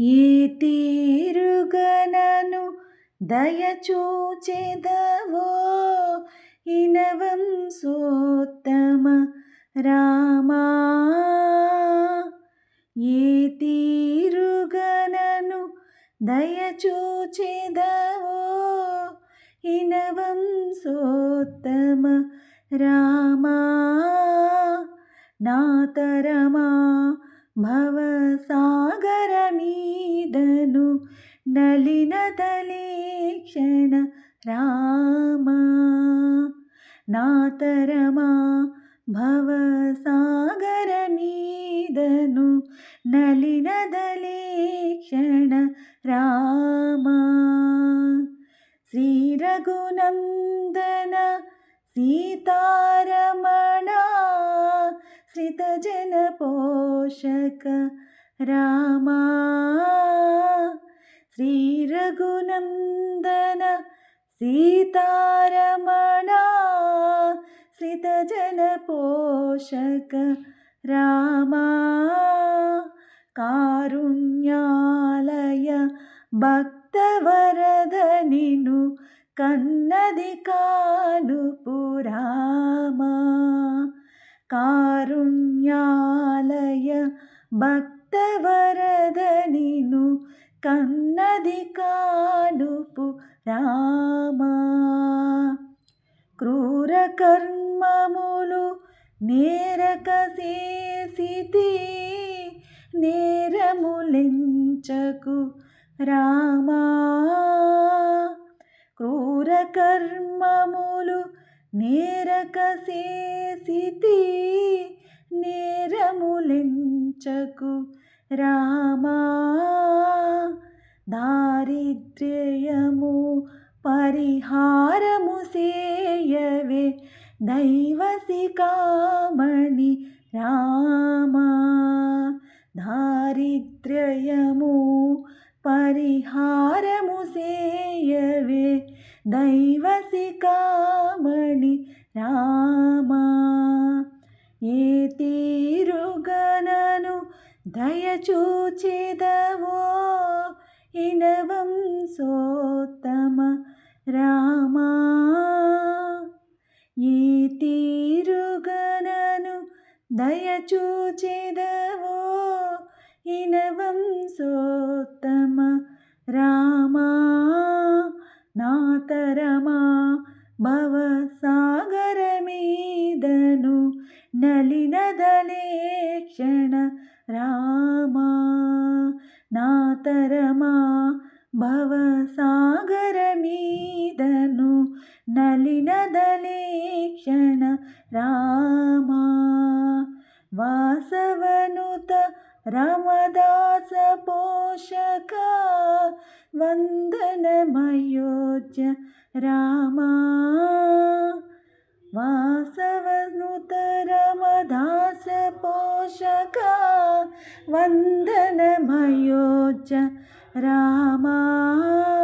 ఏ తీరుగనను దయచూచెదవో. ఇనవం సోత్తమ రామా. ఏ తీరుగనను దయచూచెదవో. ఇనవం సోత్తమ రామా. నాతరమా भवसागरमीदनु नलिनदलिक्षण राम। नातरमा भवसागरमीदनु नलिनदलिक्षण राम। श्रीरघुनन्दन सीता जनपोषक रामा श्रीरघुनन्दन सीतारमणा श्रितजनपोषक रामा कारुण्यालय भक्तवरदनिनु कन्नदि कानुपुरामा కారుణ్యాలయ భక్తవరద నిను కన్నది కానుపు రామా క్రూర కర్మములు నేరక చేసితి నేరములించకు రామా క్రూర కర్మములు నేరక చేసితి నేరములెంచకు రామా? దారిద్ర్యము పరిహారము సేయవే దైవసికామణి రామా? దారిద్ర్యము పరిహారము సేయవే దైవసికామణి రామా? దయచూచెదవో ఇనవం సోత్తమ రామా ఈ తీరుగనను దయచూచెదవో ఇనవం సోత్తమ రామా నాతరమా नलिनदले क्षण राम नातर मा भवसागरमीदनु नलिनदलेक्षण राम। वासवनुत रमदासपोषक वन्दनमयोज्य राम। वन्दनमयो च रामा।